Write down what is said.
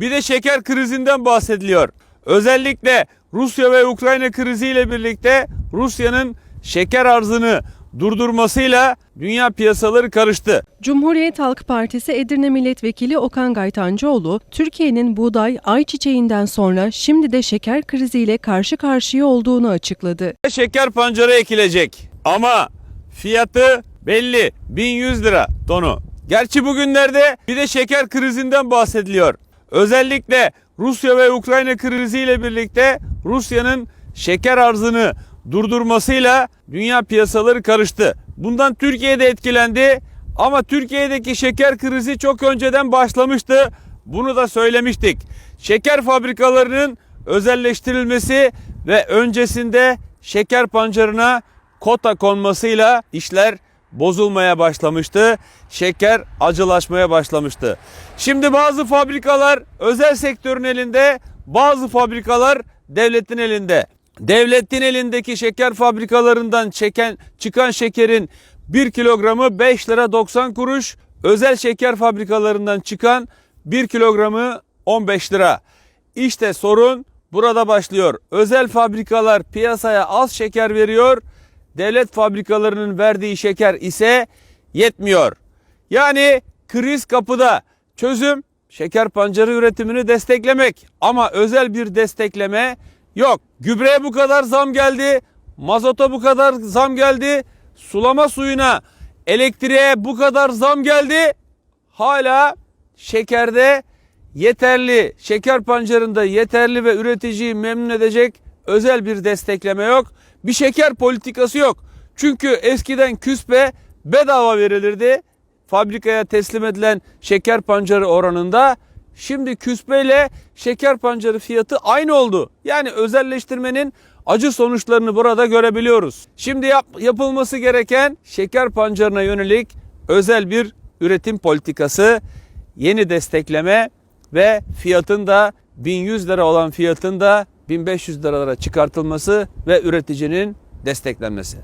Bir de şeker krizinden bahsediliyor. Özellikle Rusya ve Ukrayna kriziyle birlikte Rusya'nın şeker arzını durdurmasıyla dünya piyasaları karıştı. Cumhuriyet Halk Partisi Edirne Milletvekili Okan Gaytancıoğlu, Türkiye'nin buğday, ayçiçeğinden sonra şimdi de şeker kriziyle karşı karşıya olduğunu açıkladı. Şeker pancarı ekilecek ama fiyatı belli 1100 lira tonu. Gerçi bugünlerde bir de şeker krizinden bahsediliyor. Özellikle Rusya ve Ukrayna kriziyle birlikte Rusya'nın şeker arzını durdurmasıyla dünya piyasaları karıştı. Bundan Türkiye de etkilendi ama Türkiye'deki şeker krizi çok önceden başlamıştı. Bunu da söylemiştik. Şeker fabrikalarının özelleştirilmesi ve öncesinde şeker pancarına kota konmasıyla işler bozulmaya başlamıştı. Şeker acılaşmaya başlamıştı. Şimdi bazı fabrikalar özel sektörün elinde, bazı fabrikalar devletin elinde. Devletin elindeki şeker fabrikalarından çeken çıkan şekerin 1 kilogramı 5 lira 90 kuruş, özel şeker fabrikalarından çıkan 1 kilogramı 15 lira. İşte sorun burada başlıyor. Özel fabrikalar piyasaya az şeker veriyor. Devlet fabrikalarının verdiği şeker ise yetmiyor. Yani kriz kapıda. Çözüm şeker pancarı üretimini desteklemek ama özel bir destekleme yok. Gübreye bu kadar zam geldi. Mazota bu kadar zam geldi. Sulama suyuna, elektriğe bu kadar zam geldi. Hala şekerde yeterli, şeker pancarında yeterli ve üreticiyi memnun edecek özel bir destekleme yok. Bir şeker politikası yok. Çünkü eskiden küspe bedava verilirdi. Fabrikaya teslim edilen şeker pancarı oranında şimdi küspeyle şeker pancarı fiyatı aynı oldu. Yani özelleştirmenin acı sonuçlarını burada görebiliyoruz. Şimdi yap, yapılması gereken şeker pancarına yönelik özel bir üretim politikası, yeni destekleme ve fiyatın da 1100 lira olan fiyatın da 1500 liralara çıkartılması ve üreticinin desteklenmesi.